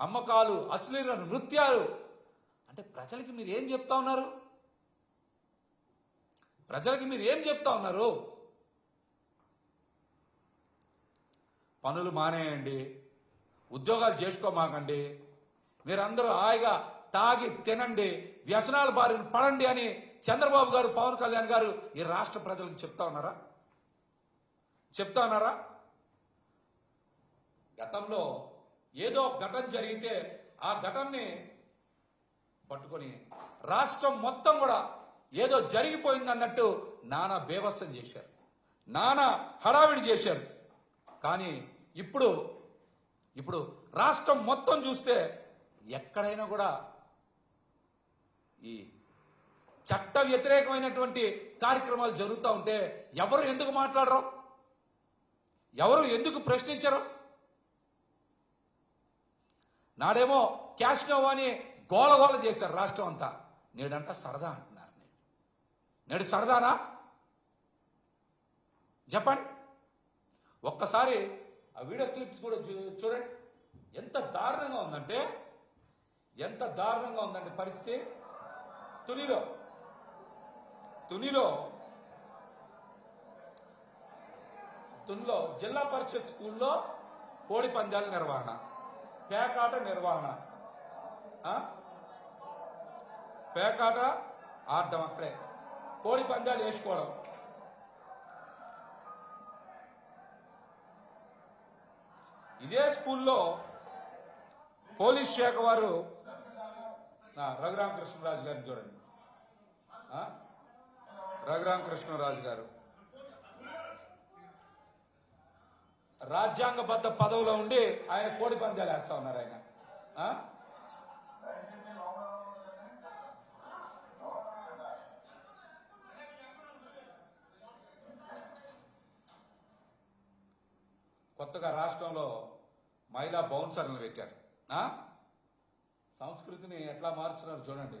అమ్మకాలు అశ్లీల నృత్యాలు. అంటే ప్రజలకి మీరు ఏం చెప్తా ఉన్నారు? ప్రజలకి మీరు ఏం చెప్తా ఉన్నారు? పనులు మానేయండి ఉద్యోగాలు చేసుకోమాకండి మీరందరూ హాయిగా తాగి తినండి వ్యసనాల బారిన పడండి అని చంద్రబాబు గారు పవన్ కళ్యాణ్ గారు ఈ రాష్ట్ర ప్రజలకు చెప్తా ఉన్నారా? చెప్తా ఉన్నారా? గతంలో ఏదో ఘటన జరిగితే ఆ ఘటనని పట్టుకొని రాష్ట్రం మొత్తం కూడా ఏదో జరిగిపోయింది అన్నట్టు నానా బేవస్సం చేశారు. నానా హడావిడి చేశారు. కానీ ఇప్పుడు ఇప్పుడు రాష్ట్రం మొత్తం చూస్తే ఎక్కడైనా కూడా ఈ చట్ట వ్యతిరేకమైనటువంటి కార్యక్రమాలు జరుగుతూ ఉంటే ఎవరు ఎందుకు మాట్లాడరు? ఎవరు ఎందుకు ప్రశ్నించరు? నాడేమో క్యాష్ నో అని గోలగోల చేశారు రాష్ట్రం అంతా. నేడంట సరదా అంటున్నారు నేడు. నేడు సరదానా? చెప్పండి. ఒక్కసారి ఆ వీడియో క్లిప్స్ కూడా చూ- చూడండి. ఎంత దారుణంగా ఉందంటే ఎంత దారుణంగా ఉందండి పరిస్థితి. తునిలో తునిలో తునిలో జిల్లా పరిషత్ స్కూల్లో కోడి పందాల నిర్వహణ. పేకాట నిర్వహణ. పేకాట ఆడడం అక్కడే కోడి పందాలు వేసుకోవడం. ఇదే స్కూల్లో పోలీస్ శాఖ వారు రఘురామకృష్ణరాజు గారిని చూడండి. రఘురామకృష్ణరాజు గారు. రాజ్యాంగబద్ధ పదవిలో ఉండి ఆయన కోడి పందాలు వేస్తా ఉన్నారు ఆయన. కొత్తగా రాష్ట్రంలో మహిళా బౌన్సర్లు పెట్టారు. సంస్కృతిని ఎట్లా మార్చున్నారు చూడండి.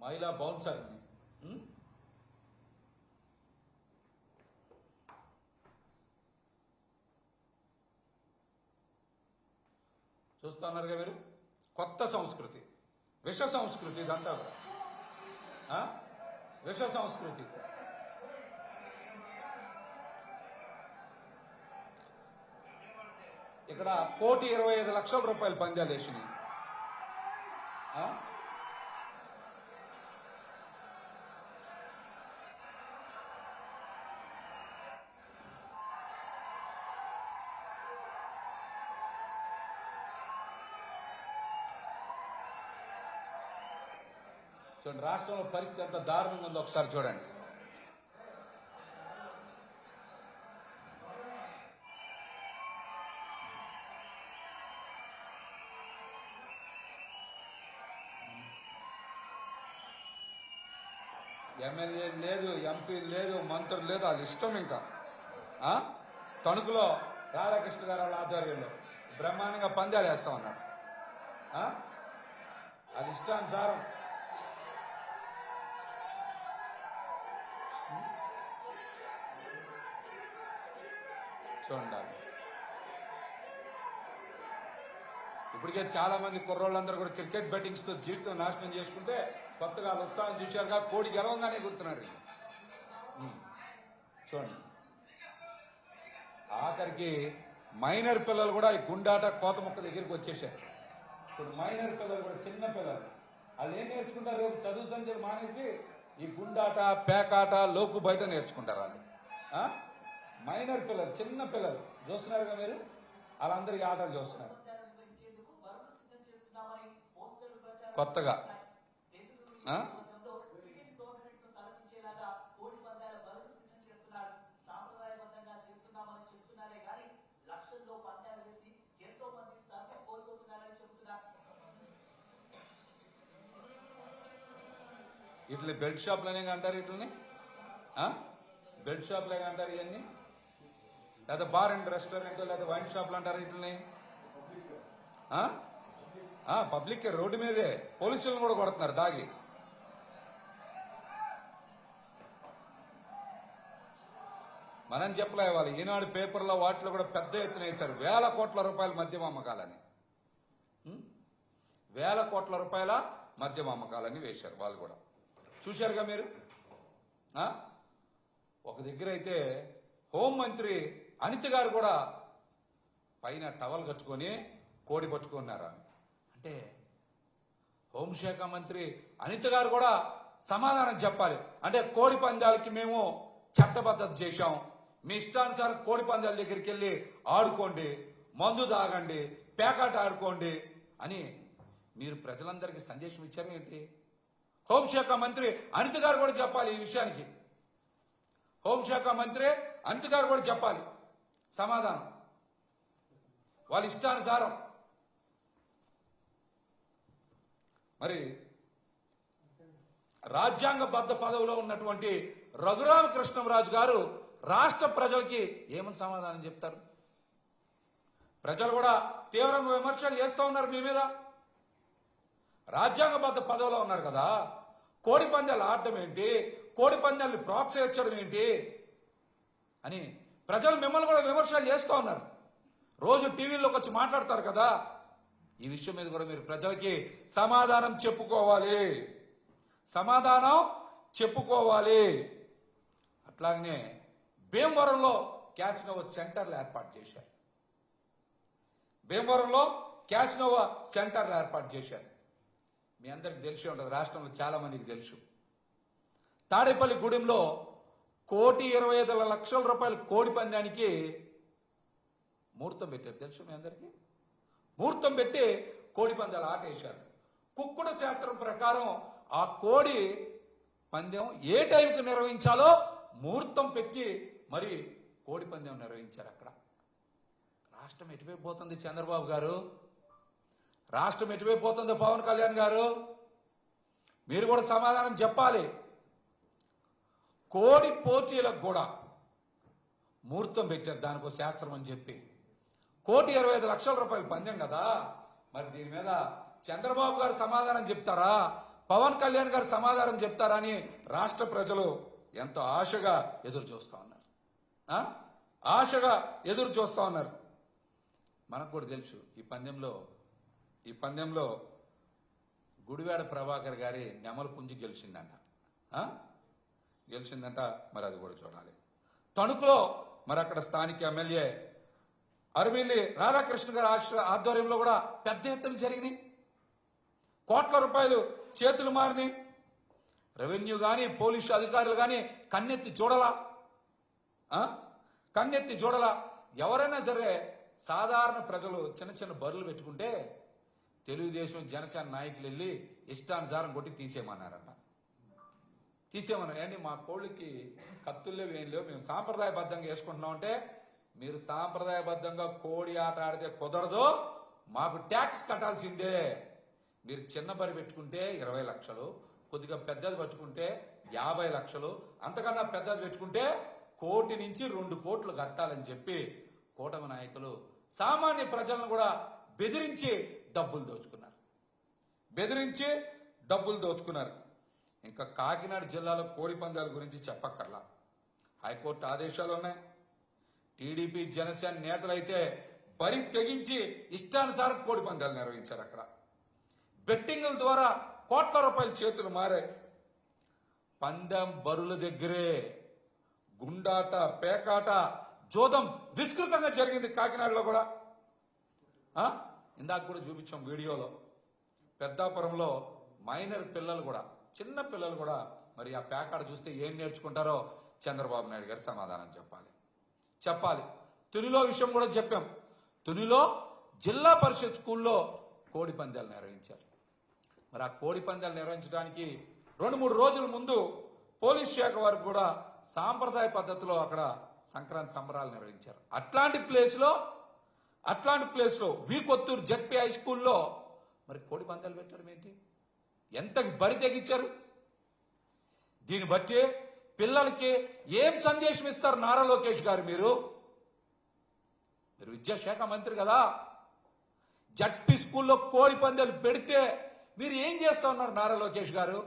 మహిళా బౌన్సర్ని చూస్తున్నారుగా మీరు? కొత్త సంస్కృతి. విష సంస్కృతి ఇదంతా కూడా ఆ? విష సంస్కృతి. ఇక్కడ కోటి ఇరవై ఐదు లక్షల రూపాయలు పందాలు వేసినాయి. చూడండి రాష్ట్రంలో పరిస్థితి ఎంత దారుణంగా ఉందో ఒకసారి చూడండి. ఎమ్మెల్యే లేదు ఎంపీ లేదు మంత్రులు లేదు అది ఇష్టం ఇంకా. తణుకులో రాధాకృష్ణ గారు వాళ్ళ ఆధ్వర్యంలో బ్రహ్మాండంగా పందాలు వేస్తామన్నారు ఆ? అది ఇష్టానుసారం. చూడాలి ఇప్పటికే చాలా మంది కుర్రోళ్ళందరూ కూడా క్రికెట్ బెట్టింగ్స్తో జీవితం నాశనం చేసుకుంటే కొత్తగా ఉత్సాహం చూశారుగా కోడి గెలవంగానే గుర్తున్నారు. చూడండి. ఆఖరికి మైనర్ పిల్లలు కూడా ఈ గుండాట కోత మొక్క దగ్గరికి వచ్చేసారు ఇప్పుడు మైనర్ పిల్లలు కూడా చిన్న పిల్లలు. వాళ్ళు ఏం నేర్చుకుంటారు? రేపు చదువు సంఖ్యలు మానేసి ఈ గుండాట పేకాట లోకు బయట నేర్చుకుంటారు వాళ్ళు. మైనర్ పిల్లలు చిన్న పిల్లలు. చూస్తున్నారుగా మీరు? వాళ్ళందరికీ ఆటలు చూస్తున్నారు. కొత్తగా. ఆ? వర్గంలో చేస్తున్నామని చెప్తున్నారే ఎంతో ఇట్లా బెల్ట్ షాప్లనే అంటారు ఇట్లని? బెల్ట్ షాప్లే అంటారు ఇవన్నీ? లేదా బార్ అండ్ రెస్టారెంట్ లేదా వైన్ షాప్లు అంటారు వీటిని పబ్లిక్ రోడ్డు మీదే. పోలీసులను కూడా కొడుతున్నారు దాగి. మనం చెప్పలే వాళ్ళు ఈనాడు పేపర్లో వాటిలో కూడా పెద్ద ఎత్తున వేశారు. వేల కోట్ల రూపాయల మద్యం అమ్మకాలని. వేల కోట్ల రూపాయల మద్యం అమ్మకాలని వేశారు వాళ్ళు కూడా. చూశారుగా మీరు? ఒక దగ్గర అయితే హోంమంత్రి అనిత గారు కూడా పైన టవల్ కట్టుకొని కోడి పట్టుకున్నారా? అంటే హోంశాఖ మంత్రి అనిత గారు కూడా సమాధానం చెప్పాలి. అంటే కోడి పందాలకి మేము చట్టబద్ధత చేశాం. మీ ఇష్టానుసారం కోడి పందాల దగ్గరికి వెళ్ళి ఆడుకోండి మందు తాగండి పేకాట ఆడుకోండి అని మీరు ప్రజలందరికీ సందేశం ఇచ్చారు ఏంటి? హోంశాఖ మంత్రి అనిత గారు కూడా చెప్పాలి ఈ విషయానికి. హోంశాఖ మంత్రి అనిత గారు కూడా చెప్పాలి. సమాధానం. వాళ్ళ ఇష్టానుసారం. మరి రాజ్యాంగబద్ధ పదవిలో ఉన్నటువంటి రఘురామకృష్ణరాజు గారు రాష్ట్ర ప్రజలకి ఏమని సమాధానం చెప్తారు? ప్రజలు కూడా తీవ్రంగా విమర్శలు చేస్తూ ఉన్నారు మీ మీద. రాజ్యాంగబద్ధ పదవిలో ఉన్నారు కదా. కోడి పందాలు ఆడటం ఏంటి? కోడి పందాలను ప్రోత్సహించడం ఏంటి? అని ప్రజలు మిమ్మల్ని కూడా విమర్శలు చేస్తూ ఉన్నారు. రోజు టీవీల్లోకి వచ్చి మాట్లాడతారు కదా ఈ విషయం మీద కూడా మీరు ప్రజలకి సమాధానం చెప్పుకోవాలి. సమాధానం చెప్పుకోవాలి. అట్లాగనే భీమవరంలో క్యాసినోవా సెంటర్లు ఏర్పాటు చేశారు. భీమవరంలో క్యాసినోవా సెంటర్లు ఏర్పాటు చేశారు. మీ అందరికి తెలిసి ఉంటుంది రాష్ట్రంలో చాలా మందికి తెలుసు. తాడేపల్లి గూడెంలో కోటి ఇరవై ఐదు లక్షల రూపాయలు కోడి పందానికి ముహూర్తం పెట్టారు. తెలుసు మీ అందరికీ? ముహూర్తం పెట్టి కోడి పందాలు ఆటేశారు. కుక్కుడ శాస్త్రం ప్రకారం ఆ కోడి పందెం ఏ టైంకి నిర్వహించాలో ముహూర్తం పెట్టి మరి కోడి పందెం నిర్వహించారు అక్కడ. రాష్ట్రం ఎటువైపు పోతుంది చంద్రబాబు గారు? రాష్ట్రం ఎటువైపు పోతుంది పవన్ కళ్యాణ్ గారు? మీరు కూడా సమాధానం చెప్పాలి. కోడి పోటీలకు కూడా ముహూర్తం పెట్టారు దానికో శాస్త్రం అని చెప్పి. కోటి ఇరవై ఐదు లక్షల రూపాయలు పందెం కదా? మరి దీని మీద చంద్రబాబు గారు సమాధానం చెప్తారా? పవన్ కళ్యాణ్ గారు సమాధానం చెప్తారా అని రాష్ట్ర ప్రజలు ఎంతో ఆశగా ఎదురు చూస్తూ ఉన్నారు. ఆశగా ఎదురు చూస్తూ ఉన్నారు. మనకు కూడా తెలుసు ఈ పందెంలో ఈ పందెంలో గుడివాడ ప్రభాకర్ గారి నెమల పుంజి గెలిచిందంట. గెలిచిందంట మరి అది కూడా చూడాలి. తణుకులో మరి అక్కడ స్థానిక ఎమ్మెల్యే అరవిల్లి రాధాకృష్ణ గారి ఆశ ఆధ్వర్యంలో కూడా పెద్ద ఎత్తున జరిగినాయి. కోట్ల రూపాయలు చేతులు మారినాయి. రెవెన్యూ కానీ పోలీసు అధికారులు కానీ కన్నెత్తి చూడలా. కన్నెత్తి చూడలా. ఎవరైనా సరే సాధారణ ప్రజలు చిన్న చిన్న బరులు పెట్టుకుంటే తెలుగుదేశం జనసేన నాయకులు వెళ్ళి ఇష్టానుసారం కొట్టి తీసేయమన్నారంట. తీసేయమన్నారు. ఏంటి? మా కోళ్ళకి కత్తుల్లో ఏం లేవు. మేము సాంప్రదాయబద్ధంగా వేసుకుంటున్నాం అంటే మీరు సాంప్రదాయబద్ధంగా కోడి ఆట ఆడితే కుదరదు. మాకు ట్యాక్స్ కట్టాల్సిందే. మీరు చిన్న పని పెట్టుకుంటే ఇరవై లక్షలు కొద్దిగా పెద్దది పట్టుకుంటే యాభై లక్షలు అంతకన్నా పెద్దది పెట్టుకుంటే కోటి నుంచి రెండు కోట్లు కట్టాలని చెప్పి కూటమి నాయకులు సామాన్య ప్రజలను కూడా బెదిరించి డబ్బులు దోచుకున్నారు. బెదిరించి డబ్బులు దోచుకున్నారు. ఇంకా కాకినాడ జిల్లాలో కోడి పందాల గురించి చెప్పక్కర్లా. హైకోర్టు ఆదేశాలు ఉన్నాయి. టీడీపీ జనసేన నేతలైతే బరి తెగించి ఇష్టానుసారం కోడి పందాలు నిర్వహించారు అక్కడ. బెట్టింగుల ద్వారా కోట్ల రూపాయల చేతులు మారాయి. పందెం బరుల దగ్గరే గుండాట పేకాట జోదం విస్తృతంగా జరిగింది కాకినాడలో కూడా. ఇందాక కూడా చూపించాం వీడియోలో. పెద్దాపురంలో మైనర్ పిల్లలు కూడా. చిన్న పిల్లలు కూడా మరి ఆ పేకాడ చూస్తే ఏం నేర్చుకుంటారో చంద్రబాబు నాయుడు గారు సమాధానం చెప్పాలి. చెప్పాలి. తునిలో విషయం కూడా చెప్పాం. తునిలో జిల్లా పరిషత్ స్కూల్లో కోడి పందాలు నిర్వహించారు. మరి ఆ కోడి పందాలు నిర్వహించడానికి రెండు మూడు రోజుల ముందు పోలీస్ శాఖ వారు కూడా సాంప్రదాయ పద్ధతిలో అక్కడ సంక్రాంతి సంబరాలు నిర్వహించారు. అట్లాంటి ప్లేస్లో అట్లాంటి ప్లేస్లో వి కొత్తూరు జెడ్పీ హై స్కూల్లో మరి కోడి పందాలు పెట్టడం ఏంటి? ఎంత బరి తెగించారు? దీన్ని బట్టి పిల్లలకి ఏం సందేశం ఇస్తారు నారా లోకేష్ గారు మీరు? మీరు విద్యాశాఖ మంత్రి కదా. జడ్పీ స్కూల్లో కోడి పందాలు పెడితే మీరు ఏం చేస్తా ఉన్నారు నారా లోకేష్ గారు?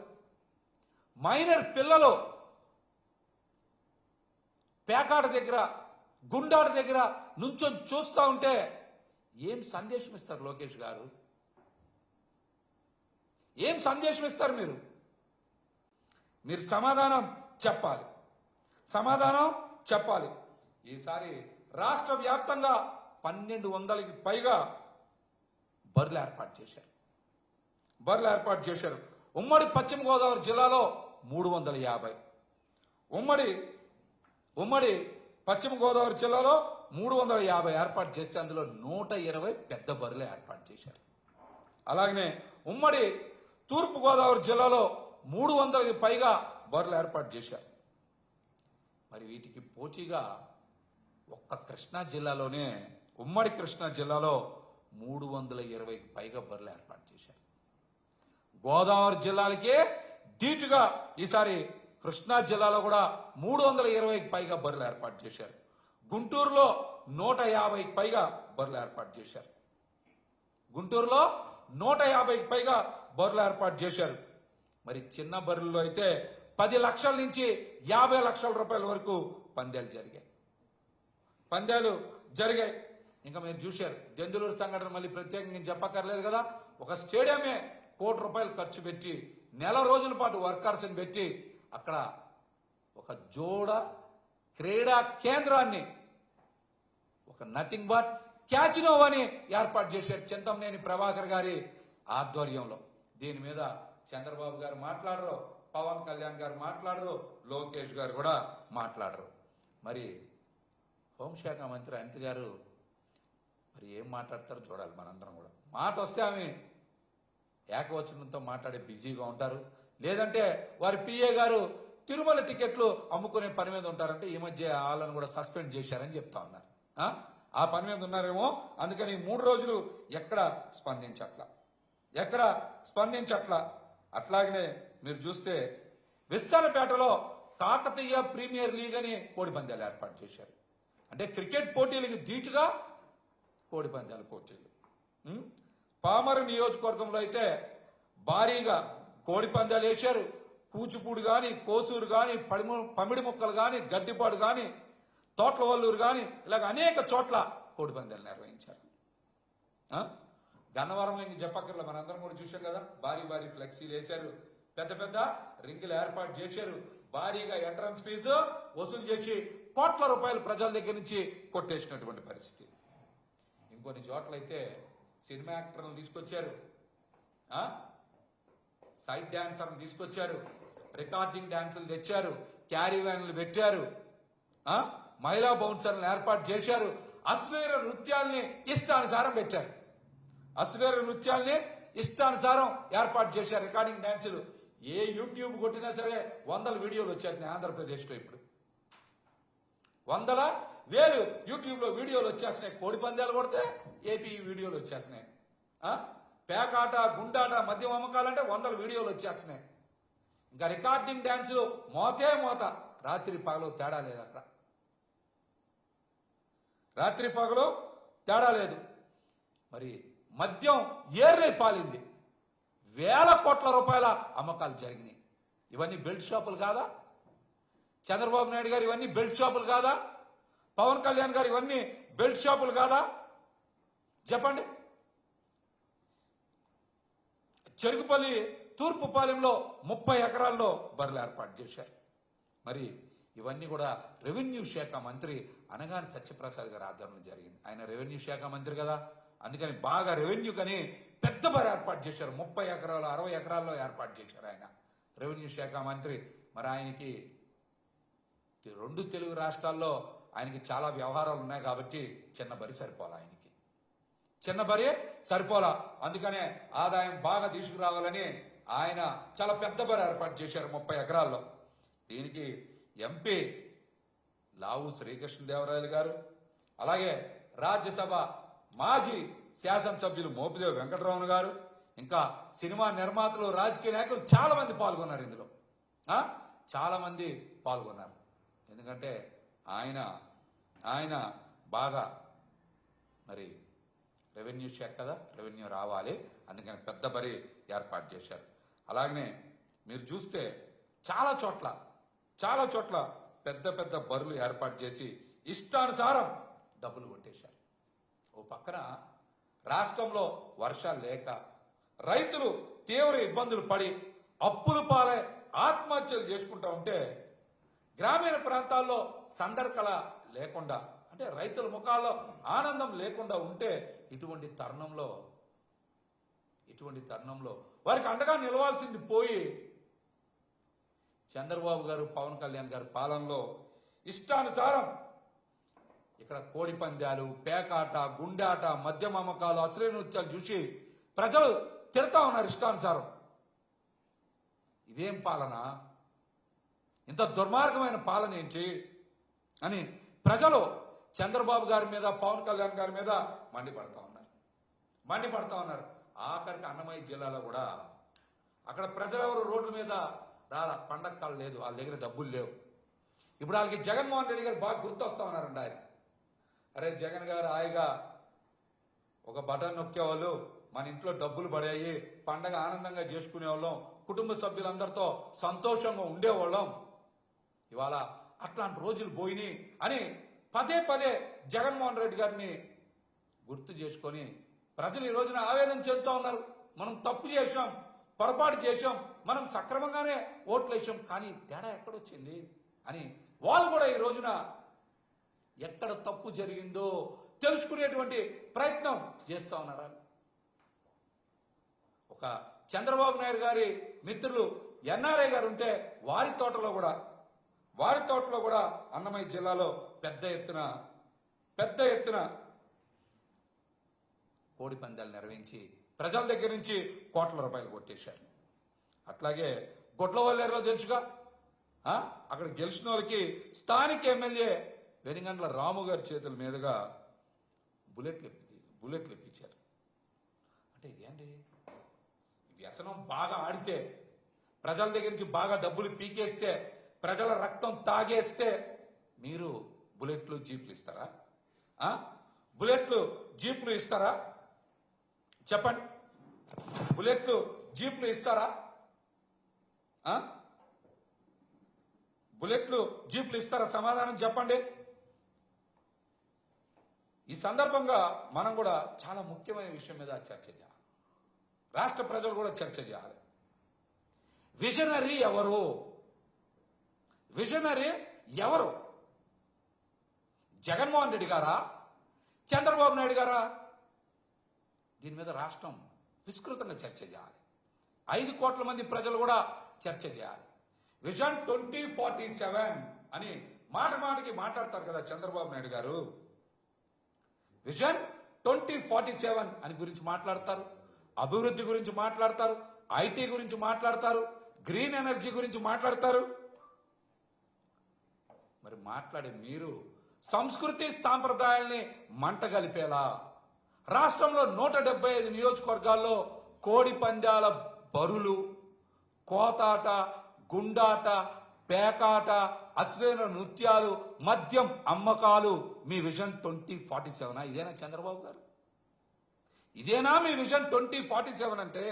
మైనర్ పిల్లలు పేకాట దగ్గర గుండాట దగ్గర నుంచొని చూస్తూ ఉంటే ఏం సందేశం ఇస్తారు లోకేష్ గారు? ఏం సందేశం ఇస్తారు మీరు? మీరు సమాధానం చెప్పాలి. సమాధానం చెప్పాలి. ఈసారి రాష్ట్ర వ్యాప్తంగా పన్నెండు వందలకి పైగా బర్రెలు ఏర్పాటు చేశారు. బర్రెలు ఏర్పాటు చేశారు. ఉమ్మడి పశ్చిమ గోదావరి జిల్లాలో మూడు వందల యాభై. ఉమ్మడి ఉమ్మడి పశ్చిమ గోదావరి జిల్లాలో మూడు వందల యాభై ఏర్పాటు చేస్తే అందులో నూట ఇరవై పెద్ద బర్రెలు ఏర్పాటు చేశారు. అలాగనే ఉమ్మడి తూర్పుగోదావరి జిల్లాలో మూడు వందలకి పైగా బర్రెలు ఏర్పాటు చేశారు. మరి వీటికి పోటీగా ఒక్క కృష్ణా జిల్లాలోనే ఉమ్మడి కృష్ణా జిల్లాలో మూడు వందల ఇరవైకి పైగా బర్రెలు ఏర్పాటు చేశారు. గోదావరి జిల్లాలకే ధీటుగా ఈసారి కృష్ణా జిల్లాలో కూడా మూడు వందల ఇరవైకి పైగా బర్రెలు ఏర్పాటు చేశారు. గుంటూరులో నూట యాభైకి పైగా బర్రెలు ఏర్పాటు చేశారు. గుంటూరులో నూట యాభైకి పైగా బర్రెలు ఏర్పాటు చేశారు. మరి చిన్న బర్రెల్లో అయితే పది లక్షల నుంచి యాభై లక్షల రూపాయల వరకు పందాలు జరిగాయి. పందాలు జరిగాయి. ఇంకా మీరు చూశారు దెందులూరు సంఘటన మళ్ళీ ప్రత్యేకంగా చెప్పక్కర్లేదు కదా. ఒక స్టేడియమే కోటి రూపాయలు ఖర్చు పెట్టి నెల రోజుల పాటు వర్కర్స్ని పెట్టి అక్కడ ఒక జోడ క్రీడా కేంద్రాన్ని ఒక నథింగ్ బట్ క్యాసినో అని ఏర్పాటు చేశారు చింతమనేని ప్రభాకర్ గారి ఆధ్వర్యంలో. దీని మీద చంద్రబాబు గారు మాట్లాడరు పవన్ కళ్యాణ్ గారు మాట్లాడరు లోకేష్ గారు కూడా మాట్లాడరు. మరి హోంశాఖ మంత్రి అనిత గారు మరి ఏం మాట్లాడతారో చూడాలి మనందరం కూడా. మాట వస్తే ఆమె ఏకవచనంతో మాట్లాడే బిజీగా ఉంటారు. లేదంటే వారి పిఏ గారు తిరుమల టికెట్లు అమ్ముకునే పని మీద ఉంటారంటే ఈ మధ్య వాళ్ళని కూడా సస్పెండ్ చేశారని చెప్తా ఉన్నారు. ఆ? పని మీద ఉన్నారేమో అందుకని మూడు రోజులు ఎక్కడ స్పందించట్లా. ఎక్కడ స్పందించట్లా? అట్లాగనే మీరు చూస్తే విశాలపేటలో కాకతీయ ప్రీమియర్ లీగ్ అని కోడిపందాలు ఏర్పాటు చేశారు. అంటే క్రికెట్ పోటీలకు ధీటుగా కోడిపందాలు పోటీలు. పామరు నియోజకవర్గంలో అయితే భారీగా కోడిపందాలు వేశారు. కూచిపూడి కానీ కోసూరు కానీ పడిము పమిడి ముక్కలు కానీ గడ్డిపాడు కానీ తోట్లవల్లూరు వల్లూరు ఇలాగ అనేక చోట్ల కోడిపందాలు నిర్వహించారు. గన్నవరంలో ఇంక చెప్పక్కర్లే మనందరం కూడా చూసాం కదా? భారీ భారీ ఫ్లెక్సీలు వేశారు. పెద్ద పెద్ద రింగులు ఏర్పాటు చేశారు. భారీగా ఎంట్రన్స్ ఫీజు వసూలు చేసి కోట్ల రూపాయలు ప్రజల దగ్గర నుంచి కొట్టేసినటువంటి పరిస్థితి. ఇంకొన్ని చోట్లయితే సినిమా యాక్టర్లను తీసుకొచ్చారు. సైడ్ డాన్సర్ని తీసుకొచ్చారు. రికార్డింగ్ డాన్సులు తెచ్చారు. క్యారీ వ్యాన్లు పెట్టారు. మహిళా బౌన్సర్లను ఏర్పాటు చేశారు. అశ్లీల నృత్యాల్ని ఇష్టానుసారం పెట్టారు. అశ్లీల నృత్యాల్ని ఇష్టానుసారం ఏర్పాటు చేశారు. రికార్డింగ్ డాన్సులు. ఏ యూట్యూబ్ కొట్టినా సరే వందల వీడియోలు వచ్చేస్తున్నాయి ఆంధ్రప్రదేశ్లో ఇప్పుడు. వందల వేలు యూట్యూబ్లో వీడియోలు వచ్చేస్తున్నాయి. కోడి పందాలు కొడితే ఏపీ వీడియోలు వచ్చేస్తున్నాయి. పేకాట గుండాట మద్యం అమ్మకాలంటే వందల వీడియోలు వచ్చేస్తున్నాయి. ఇంకా రికార్డింగ్ డాన్సులు మోతే మోత. రాత్రి పగలు తేడా లేదు అక్కడ. రాత్రి పగలు తేడా లేదు. మరి మద్యం ఏర్రేపాలింది వేల కోట్ల రూపాయల అమ్మకాలు జరిగినాయి. ఇవన్నీ బెల్ట్ షాపులు కాదా? చంద్రబాబు నాయుడు గారు ఇవన్నీ బెల్ట్ షాపులు కాదా? పవన్ కళ్యాణ్ గారు ఇవన్నీ బెల్ట్ షాపులు కాదా? చెప్పండి. చెరుకుపల్లి తూర్పుపాలెంలో ముప్పై ఎకరాల్లో బర్రెలు ఏర్పాటు చేశారు. మరి ఇవన్నీ కూడా రెవెన్యూ శాఖ మంత్రి అనగాని సత్యప్రసాద్ గారి ఆధ్వర్యంలో జరిగింది. ఆయన రెవెన్యూ శాఖ మంత్రి కదా? అందుకని బాగా రెవెన్యూ కని పెద్ద బర్రె ఏర్పాటు చేశారు. ముప్పై ఎకరాలు అరవై ఎకరాల్లో ఏర్పాటు చేశారు ఆయన. రెవెన్యూ శాఖ మంత్రి. మరి ఆయనకి రెండు తెలుగు రాష్ట్రాల్లో ఆయనకి చాలా వ్యవహారాలు ఉన్నాయి కాబట్టి చిన్న బరి సరిపోలే ఆయనకి. చిన్న బరి సరిపోలా. అందుకనే ఆదాయం బాగా తీసుకురావాలని ఆయన చాలా పెద్ద బరి ఏర్పాటు చేశారు ముప్పై ఎకరాల్లో. దీనికి ఎంపీ లావు శ్రీకృష్ణదేవరాయలు గారు అలాగే రాజ్యసభ మాజీ శాసనసభ్యులు మోపిదేవి వెంకటరమణ గారు ఇంకా సినిమా నిర్మాతలు రాజకీయ నాయకులు చాలా మంది పాల్గొన్నారు ఇందులో. చాలా మంది పాల్గొన్నారు. ఎందుకంటే ఆయన ఆయన బాగా మరి రెవెన్యూ శాఖ కదా రెవెన్యూ రావాలి అందుకని పెద్ద బరి ఏర్పాటు చేశారు. అలాగనే మీరు చూస్తే చాలా చోట్ల చాలా చోట్ల పెద్ద పెద్ద బరులు ఏర్పాటు చేసి ఇష్టానుసారం డబ్బులు కొట్టేశారు. ఓ పక్కన రాష్ట్రంలో వర్షాలు లేక రైతులు తీవ్ర ఇబ్బందులు పడి అప్పులు పాలై ఆత్మహత్యలు చేసుకుంటా ఉంటే గ్రామీణ ప్రాంతాల్లో సందర్కల లేకుండా అంటే రైతుల ముఖాల్లో ఆనందం లేకుండా ఉంటే ఇటువంటి తరుణంలో ఇటువంటి తరుణంలో వారికి అండగా నిలవాల్సింది పోయి చంద్రబాబు గారు పవన్ కళ్యాణ్ గారి పాలనలో ఇష్టానుసారం ఇక్కడ కోడి పందాలు పేకాట గుండాట మద్యం అమ్మకాలు అశ్లీల నృత్యాలు చూసి ప్రజలు తిడతా ఉన్నారు ఇష్టానుసారం. ఇదేం పాలన? ఇంత దుర్మార్గమైన పాలన ఏంటి? అని ప్రజలు చంద్రబాబు గారి మీద పవన్ కళ్యాణ్ గారి మీద మండిపడతా ఉన్నారు. మండిపడతా ఉన్నారు. ఆఖరికి అన్నమయ్య జిల్లాలో కూడా అక్కడ ప్రజలెవరు రోడ్ల మీద రాల పండక్కలు లేదు. వాళ్ళ దగ్గర డబ్బులు లేవు. ఇప్పుడు వాళ్ళకి జగన్మోహన్ రెడ్డి గారు బాగా గుర్తొస్తా ఉన్నారండి ఆయన. అరే జగన్ గారు హాయిగా ఒక బటన్ నొక్కేవాళ్ళు మన ఇంట్లో డబ్బులు పడాయి పండగ ఆనందంగా చేసుకునే వాళ్ళం కుటుంబ సభ్యులందరితో సంతోషంగా ఉండేవాళ్ళం. ఇవాళ అట్లాంటి రోజులు పోయినాయి అని పదే పదే జగన్మోహన్ రెడ్డి గారిని గుర్తు చేసుకొని ప్రజలు ఈ రోజున ఆవేదన చెందుతూ ఉన్నారు. మనం తప్పు చేశాం పొరపాటు చేశాం మనం సక్రమంగానే ఓట్లు వేసాం కానీ తేడా ఎక్కడొచ్చింది అని వాళ్ళు కూడా ఈ రోజున ఎక్కడ తప్పు జరిగిందో తెలుసుకునేటువంటి ప్రయత్నం చేస్తా ఉన్నారా? ఒక చంద్రబాబు నాయుడు గారి మిత్రులు ఎన్ఆర్ఐ గారు ఉంటే వారి తోటలో కూడా వారి తోటలో కూడా అన్నమయ్య జిల్లాలో పెద్ద ఎత్తున పెద్ద ఎత్తున కోడి పందాలు నిర్వహించి ప్రజల దగ్గర నుంచి కోట్ల రూపాయలు కొట్టేశారు. అట్లాగే గొడ్లవల్లేరులో తెలుసుగా అక్కడ గెలిచిన వాళ్ళకి స్థానిక ఎమ్మెల్యే వెనిగండ్ల రాము గారి చేతుల మీదుగా బుల్లెట్లు ఎప్పి బుల్లెట్లు ఎప్పించారు. అంటే ఇదేంటి వ్యసనం బాగా ఆడితే ప్రజల దగ్గర నుంచి బాగా డబ్బులు పీకేస్తే ప్రజల రక్తం తాగేస్తే మీరు బుల్లెట్లు జీప్లు ఇస్తారా? బుల్లెట్లు జీప్లు ఇస్తారా? చెప్పండి. బుల్లెట్లు జీప్లు ఇస్తారా? బుల్లెట్లు జీప్లు ఇస్తారా? సమాధానం చెప్పండి. ఈ సందర్భంగా మనం కూడా చాలా ముఖ్యమైన విషయం మీద చర్చ చేయాలి. రాష్ట్ర ప్రజలు కూడా చర్చ చేయాలి. విజనరీ ఎవరు? విజనరీ ఎవరు? జగన్మోహన్ రెడ్డి గారా? చంద్రబాబు నాయుడు గారా? దీని మీద రాష్ట్రం విస్తృతంగా చర్చ చేయాలి. ఐదు కోట్ల మంది ప్రజలు కూడా చర్చ చేయాలి. విజన్ ట్వంటీ ఫార్టీ సెవెన్ అని మాట మాటకి మాట్లాడతారు కదా చంద్రబాబు నాయుడు గారు. విజన్ ట్వంటీ ఫార్టీ సెవెన్ అని గురించి మాట్లాడతారు అభివృద్ధి గురించి మాట్లాడతారు ఐటీ గురించి మాట్లాడతారు గ్రీన్ ఎనర్జీ గురించి మాట్లాడతారు. మరి మాట్లాడే మీరు సంస్కృతి సాంప్రదాయాల్ని మంట కలిపేలా? రాష్ట్రంలో నూట డెబ్బై ఐదు నియోజకవర్గాల్లో కోడి పందాల బరులు కోతాట గుండాట పేకాట అశ్లీల నృత్యాలు మద్యం అమ్మకాలు. మీ విజన్ ట్వంటీ ఫార్టీ సెవెనా? ఇదేనా చంద్రబాబు గారు? ఇదేనా మీ విజన్ ట్వంటీ ఫార్టీ సెవెన్ అంటే?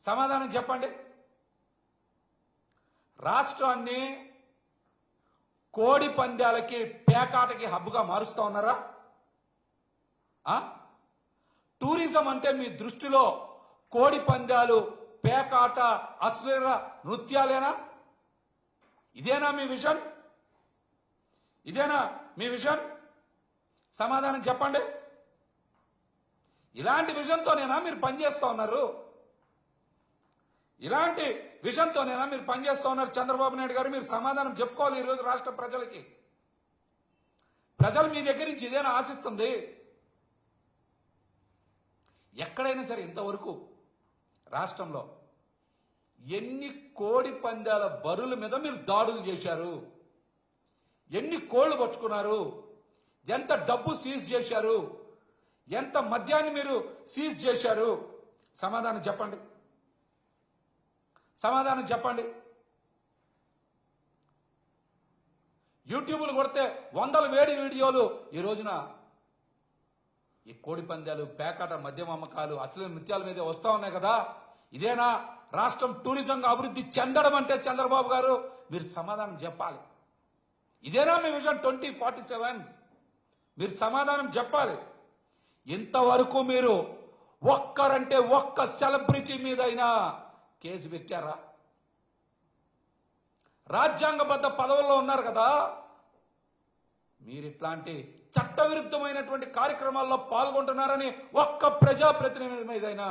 సమాధానం చెప్పండి. రాష్ట్రాన్ని కోడి పందాలకి పేకాటకి హబ్బుగా మారుస్తా ఉన్నారా? టూరిజం అంటే మీ దృష్టిలో కోడి పందాలు పేకాట అశ్లీల నృత్యాలేనా? ఇదేనా మీ విషన్ ఇదేనా మీ విషన్ సమాధానం చెప్పండి. ఇలాంటి విజన్తోనేనా మీరు పనిచేస్తూ ఉన్నారు? ఇలాంటి విజన్తోనేనా మీరు పనిచేస్తూ ఉన్నారు? చంద్రబాబు నాయుడు గారు మీరు సమాధానం చెప్పుకోవాలి ఈరోజు రాష్ట్ర ప్రజలకి. ప్రజలు మీ దగ్గర నుంచి ఇదేనా ఆశిస్తుంది? ఎక్కడైనా సరే ఇంతవరకు రాష్ట్రంలో ఎన్ని కోడి పందాల బరుల మీద మీరు దాడులు చేశారు? ఎన్ని కోళ్ళు పట్టుకున్నారు? ఎంత డబ్బు సీజ్ చేశారు? ఎంత మద్యాన్ని మీరు సీజ్ చేశారు? సమాధానం చెప్పండి. సమాధానం చెప్పండి. యూట్యూబ్లు కొడితే వందల వేడి వీడియోలు ఈ రోజున. ఈ కోడి పందాలు పేకాట మద్యం అమ్మకాలు అసలు నృత్యాల మీద వస్తా ఉన్నాయి కదా. ఇదేనా? రాష్ట్రం టూరిజంగా అభివృద్ధి చెందడం అంటే చంద్రబాబు గారు మీరు సమాధానం చెప్పాలి. ఇదేనా మీ విజన్ ట్వంటీ ఫార్టీ సెవెన్? మీరు సమాధానం చెప్పాలి. ఇంతవరకు మీరు ఒక్కరంటే ఒక్క సెలబ్రిటీ మీదైనా కేసు పెట్టారా? రాజ్యాంగబద్ధ పదవుల్లో ఉన్నారు కదా. మీరు ఇట్లాంటి చట్టవిరుద్ధమైనటువంటి కార్యక్రమాల్లో పాల్గొంటున్నారని ఒక్క ప్రజాప్రతినిధి మీదైనా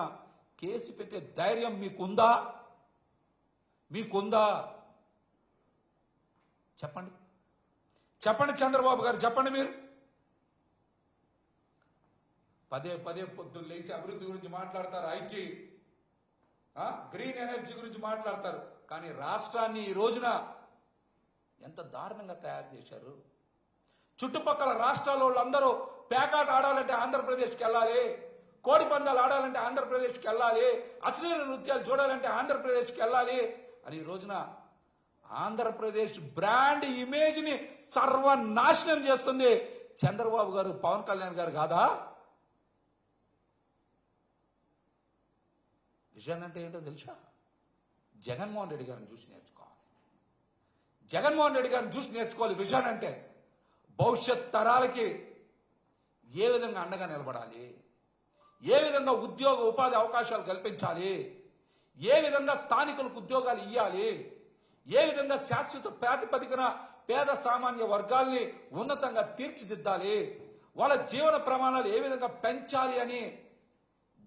కేసు పెట్టే ధైర్యం మీకుందా? మీకుందా? చెప్పండి. చెప్పండి చంద్రబాబు గారు చెప్పండి మీరు. పదే పదే పొద్దున్న లేచి అభివృద్ధి గురించి మాట్లాడతారు ఐటీ గ్రీన్ ఎనర్జీ గురించి మాట్లాడతారు. కానీ రాష్ట్రాన్ని ఈ రోజున ఎంత దారుణంగా తయారు చేశారు? చుట్టుపక్కల రాష్ట్రాల వాళ్ళందరూ పేకాట ఆడాలంటే ఆంధ్రప్రదేశ్కి వెళ్ళాలి. కోడి పందాలు ఆడాలంటే ఆంధ్రప్రదేశ్కి వెళ్ళాలి అశ్లీల నృత్యాలు చూడాలంటే ఆంధ్రప్రదేశ్కి వెళ్ళాలి. అని ఈ రోజున ఆంధ్రప్రదేశ్ బ్రాండ్ ఇమేజ్ని సర్వనాశనం చేస్తుంది. చంద్రబాబు గారు పవన్ కళ్యాణ్ గారు కాదా? విజన్ అంటే ఏంటో తెలుసా? జగన్మోహన్ రెడ్డి గారిని చూసి నేర్చుకోవాలి. జగన్మోహన్ రెడ్డి గారిని చూసి నేర్చుకోవాలి విజన్ అంటే భవిష్యత్ తరాలకి ఏ విధంగా అండగా నిలబడాలి? ఏ విధంగా ఉద్యోగ ఉపాధి అవకాశాలు కల్పించాలి? ఏ విధంగా స్థానికులకు ఉద్యోగాలు ఇవ్వాలి ఏ విధంగా శాశ్వత ప్రాతిపదికన పేద సామాన్య వర్గాల్ని ఉన్నతంగా తీర్చిదిద్దాలి? వాళ్ళ జీవన ప్రమాణాలు ఏ విధంగా పెంచాలి అని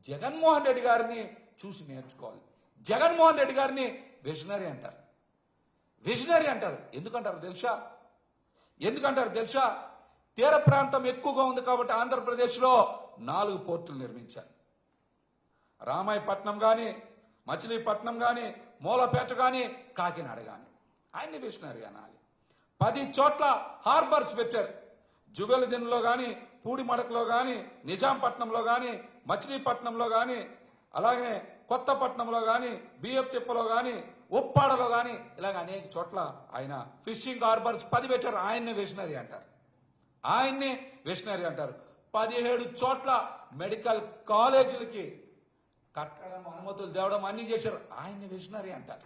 జగన్మోహన్ రెడ్డి గారిని చూసి నేర్చుకోవాలి. జగన్మోహన్ రెడ్డి గారిని విజనరీ అంటారు. విజనరీ అంటారు. ఎందుకంటారు తెలుసా? ఎందుకంటారు తెలుసా? తీర ప్రాంతం ఎక్కువగా ఉంది కాబట్టి ఆంధ్రప్రదేశ్లో నాలుగు పోర్టులు నిర్మించారు. రామాయపట్నం కానీ మచిలీపట్నం కానీ మూలపేట కానీ కాకినాడ కానీ ఆయన్ని విషనరీ అనాలి. పది చోట్ల హార్బర్స్ పెట్టారు. జుగలదిన్లో కానీ పూడిమడకలో కానీ నిజాంపట్నంలో కానీ మచిలీపట్నంలో కానీ అలాగే కొత్తపట్నంలో కానీ బియ్యపు తిప్పలో కానీ ఉప్పాడలో కానీ ఇలాగ అనేక చోట్ల ఆయన ఫిషింగ్ హార్బర్స్ పది పెట్టారు. ఆయన్ని విషనరీ అంటారు. ఆయన్ని విషనరీ అంటారు. పదిహేడు చోట్ల మెడికల్ కాలేజీలకి కట్టడం అనుమతులు తేవడం అన్ని చేశారు. ఆయన్ని విషనరీ అంటారు.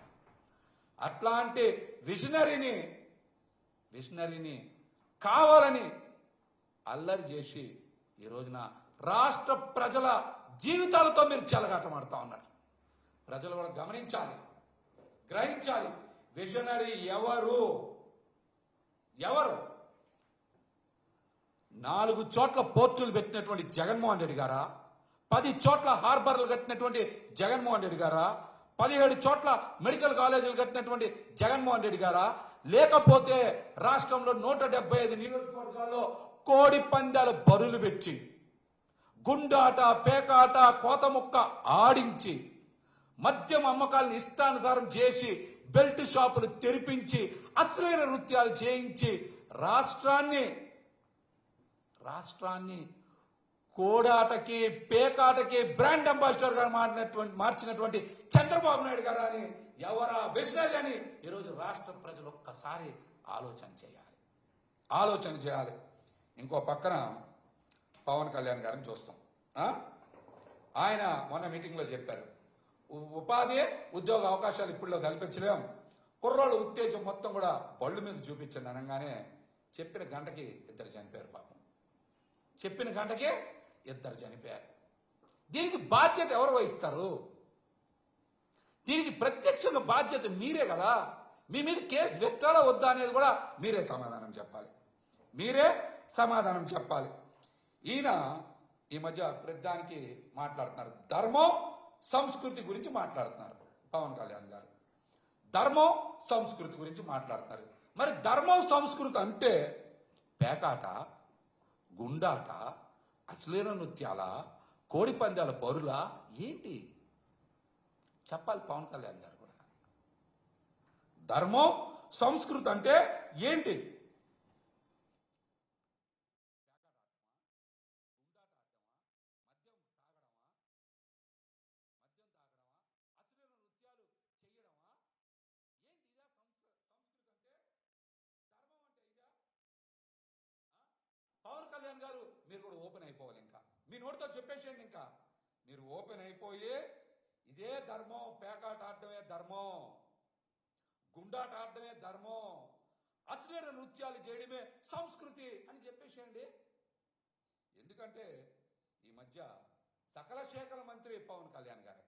అట్లాంటి విషనరీని విషనరీని కావాలని అల్లరి చేసి ఈ రోజున రాష్ట్ర ప్రజల జీవితాలతో మీరు చెలగాటమాడుతా ఉన్నారు. ప్రజలు కూడా గమనించాలి గ్రహించాలి. విజనరీ ఎవరు? ఎవరు? నాలుగు చోట్ల పోర్టులు పెట్టినటువంటి జగన్మోహన్ రెడ్డి గారా? పది చోట్ల హార్బర్లు కట్టినటువంటి జగన్మోహన్ రెడ్డి గారా? పదిహేడు చోట్ల మెడికల్ కాలేజీలు కట్టినటువంటి జగన్మోహన్ రెడ్డి గారా? లేకపోతే రాష్ట్రంలో నూట డెబ్బై ఐదు నియోజకవర్గాల్లో కోడి పందాలు బరులు పెట్టి గుండాట పేకాట కోతముక్క ఆడించి మద్యం అమ్మకాలను ఇష్టానుసారం చేసి బెల్ట్ షాపులు తెరిపించి అశ్లీల నృత్యాలు చేయించి రాష్ట్రాన్ని రాష్ట్రాన్ని కోడాటకి పేకాటకి బ్రాండ్ అంబాసిడర్గా మారినటువంటి మార్చినటువంటి చంద్రబాబు నాయుడు గారు అని ఎవరా విషనరీ అని ఈరోజు రాష్ట్ర ప్రజలు ఒక్కసారి ఆలోచన చేయాలి. ఆలోచన చేయాలి. ఇంకో పక్కన పవన్ కళ్యాణ్ గారిని చూస్తాం. ఆయన మొన్న మీటింగ్లో చెప్పారు. ఉపాధి ఉద్యోగ అవకాశాలు ఇప్పుడులో కల్పించలేం. కుర్రోళ్ళ ఉత్తేజం మొత్తం కూడా బళ్ళు మీద చూపించండి అనగానే చెప్పిన గంటకి ఇద్దరు చనిపోయారు పాపం. చెప్పిన గంటకే ఇద్దరు చనిపోయారు. దీనికి బాధ్యత ఎవరు వహిస్తారు? దీనికి ప్రత్యక్షంగా బాధ్యత మీరే కదా. మీ మీద కేసు పెట్టాలా వద్దా అనేది కూడా మీరే సమాధానం చెప్పాలి. మీరే సమాధానం చెప్పాలి. ఈయన ఈ మధ్య ప్రతిదానికి మాట్లాడుతున్నారు. ధర్మం సంస్కృతి గురించి మాట్లాడుతున్నారు పవన్ కళ్యాణ్ గారు. ధర్మం సంస్కృతి గురించి మాట్లాడుతున్నారు. మరి ధర్మం సంస్కృతి అంటే పేకాట? గుండాట అశ్లీల నృత్యాల కోడి పందాల పరులా ఏంటి? చెప్పాలి పవన్ కళ్యాణ్ గారు కూడా. ధర్మం సంస్కృతి అంటే ఏంటి? గారు మీరు కూడా ఓపెన్ అయిపోవాలి ఇంకా. మీ నోటితో చెప్పేసేయండి ఇంకా. మీరు ఓపెన్ అయిపోయి ఇదే ధర్మం పేకాట ఆడటమే ధర్మం. గుండాట ఆడటమే ధర్మం. అశ్లీల నృత్యాలు చేయడమే సంస్కృతి అని చెప్పేసేయండి. ఎందుకంటే ఈ మధ్య సకల శాఖల మంత్రి పవన్ కళ్యాణ్ గారే.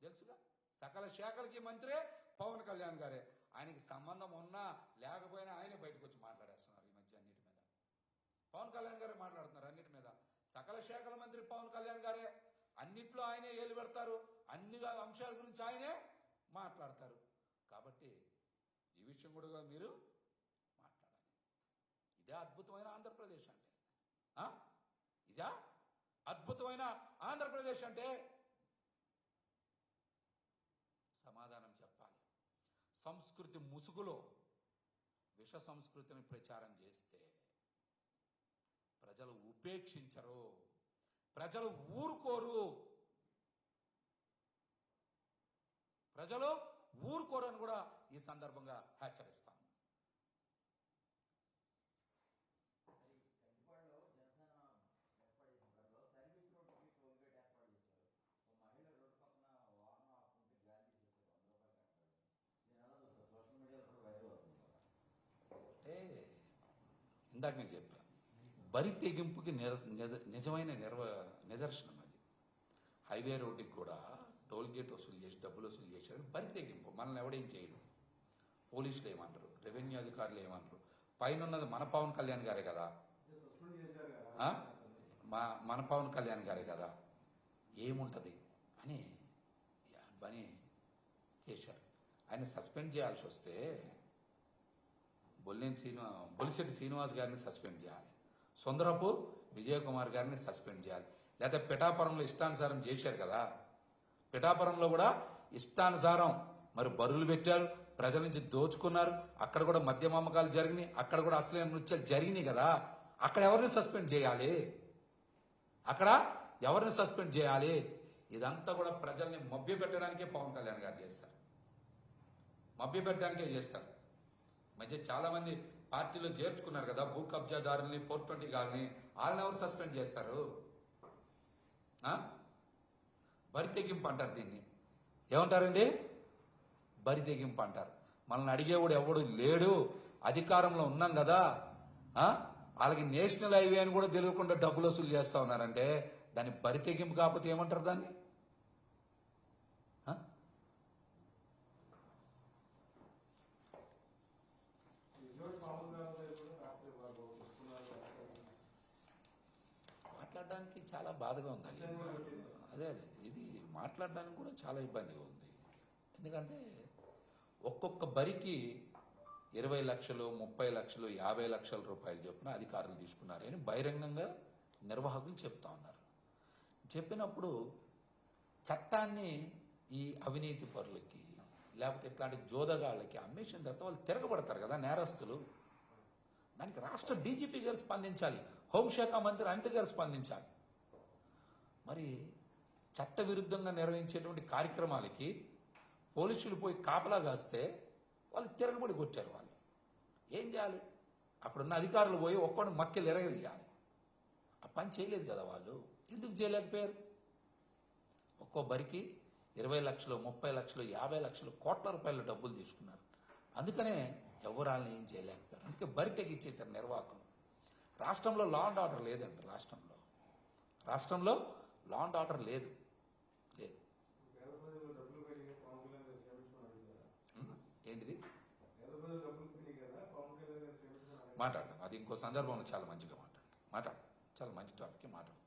తెలుసుగా? సకల శాఖలకి మంత్రే పవన్ కళ్యాణ్ గారే. ఆయనకి సంబంధం ఉన్నా లేకపోయినా ఆయనే బయటకు వచ్చి మాట్లాడారు ఈ మధ్య అన్నిటి మీద పవన్ కళ్యాణ్ గారే మాట్లాడుతున్నారు అన్నిటి మీద. సకల శాఖల మంత్రి పవన్ కళ్యాణ్ గారే అన్నిట్లో ఆయనే ఏలు పెడతారు అన్ని అంశాల గురించి ఆయనే మాట్లాడతారు. కాబట్టి ఈ విషయం కూడా మీరు మాట్లాడాలి. ఇదే అద్భుతమైన ఆంధ్రప్రదేశ్ అంటే. ఇదా? అద్భుతమైన ఆంధ్రప్రదేశ్ అంటే సమాధానం చెప్పాలి. సంస్కృతి ముసుగులో విష సంస్కృతిని ప్రచారం చేస్తే ప్రజలు ఉపేక్షించరు. ప్రజలు ఊరుకోరు. ప్రజలు ఊరుకోరు అని కూడా ఈ సందర్భంగా హెచ్చరిస్తాం. ఇందాక నేను చెప్పా బరి తెగింపుకి నిజమైన నిర్వ నిదర్శనం అది. హైవే రోడ్డుకి కూడా టోల్ గేట్ వసూలు చేసి డబ్బులు వసూలు చేశారు. బరి తెగింపు మనల్ని ఎవడేం చేయడం. పోలీసులు ఏమంటారు? రెవెన్యూ అధికారులు ఏమంటారు? పైన ఉన్నది మన పవన్ కళ్యాణ్ గారే కదా. మా మన పవన్ కళ్యాణ్ గారే కదా. ఏముంటుంది? అని పని చేశారు. ఆయన సస్పెండ్ చేయాల్సి వస్తే బొల్లేని శ్రీనివా బొలిశెట్టి శ్రీనివాస్ గారిని సస్పెండ్ చేయాలి. సుందరపు విజయకుమార్ గారిని సస్పెండ్ చేయాలి. లేకపోతే పిఠాపురంలో ఇష్టానుసారం చేశారు కదా. పిఠాపురంలో కూడా ఇష్టానుసారం మరి బరువులు పెట్టారు ప్రజల నుంచి దోచుకున్నారు. అక్కడ కూడా మద్యం అమ్మకాలు జరిగినాయి అక్కడ కూడా అసలైన నృత్యాలు జరిగినాయి కదా. అక్కడ ఎవరిని సస్పెండ్ చేయాలి? అక్కడ ఎవరిని సస్పెండ్ చేయాలి? ఇదంతా కూడా ప్రజల్ని మభ్యపెట్టడానికే పవన్ కళ్యాణ్ గారు చేస్తారు. మభ్యపెట్టడానికే చేస్తారు. మధ్య చాలా మంది పార్టీలో చేర్చుకున్నారు కదా భూ కబ్జాదారుల్ని ఫోర్ ట్వంటీ గారిని. వాళ్ళని ఎవరు సస్పెండ్ చేస్తారు? బరి తెగింపు అంటారు దీన్ని. ఏమంటారండి? బరి తెగింపు అంటారు. మనల్ని అడిగేవాడు ఎవడు లేడు. అధికారంలో ఉన్నాం కదా. వాళ్ళకి నేషనల్ హైవే అని కూడా తెలియకుండా డబ్బులు వసూలు చేస్తా ఉన్నారంటే దాన్ని బరి తెగింపు కాకపోతే ఏమంటారు దాన్ని ఆ? విజయవాడ మామూలు గారి దగ్గర కూడా రాత్రి వాళ్ళు వస్తున్నారు మాట్లాడడానికి చాలా బాధగా ఉంది అది. అదే అదే. ఇది మాట్లాడడానికి కూడా చాలా ఇబ్బందిగా ఉంది. ఎందుకంటే ఒక్కొక్క బరికి ఇరవై లక్షలు ముప్పై లక్షలు యాభై లక్షల రూపాయలు చొప్పున అధికారులు తీసుకున్నారని బహిరంగంగా నిర్వాహకులు చెప్తా ఉన్నారు. చెప్పినప్పుడు చట్టాన్ని ఈ అవినీతి పరులకి లేకపోతే ఇట్లాంటి జోదగాళ్ళకి అమ్మేసిన తర్వాత వాళ్ళు తిరగబడతారు కదా నేరస్తులు. దానికి రాష్ట్ర డీజీపీ గారు స్పందించాలి హోంశాఖ మంత్రి అనిత గారు స్పందించాలి. మరి చట్టవిరుద్ధంగా నిర్వహించేటువంటి కార్యక్రమాలకి పోలీసులు పోయి కాపలా కాస్తే వాళ్ళు తిరగబడి కొట్టారు వాళ్ళు. ఏం చేయాలి? అక్కడున్న అధికారులు పోయి ఒక్కడు మక్కెలు ఎరగదీయాలి. ఆ పని చేయలేదు కదా వాళ్ళు. ఎందుకు చేయలేకపోయారు? ఒక్కో బరికి ఇరవై లక్షలు ముప్పై లక్షలు యాభై లక్షలు కోట్ల రూపాయల డబ్బులు తీసుకున్నారు. అందుకనే ఎవరు వాళ్ళని ఏం చేయలేకపోయారు? అందుకే బరి తెగిచ్చేశారు నిర్వాహకులు. రాష్ట్రంలో లా అండ్ ఆర్డర్ లేదండి రాష్ట్రంలో. రాష్ట్రంలో లా అండ్ ఆర్డర్ లేదు. ఉం? ఏంటిది? మాట్లాడదాం. అది ఇంకో సందర్భంలో చాలా మంచిగా మాట్లాడతాం మాట్లాడదాం చాలా మంచి టాపిక్ మాట్లాడదాం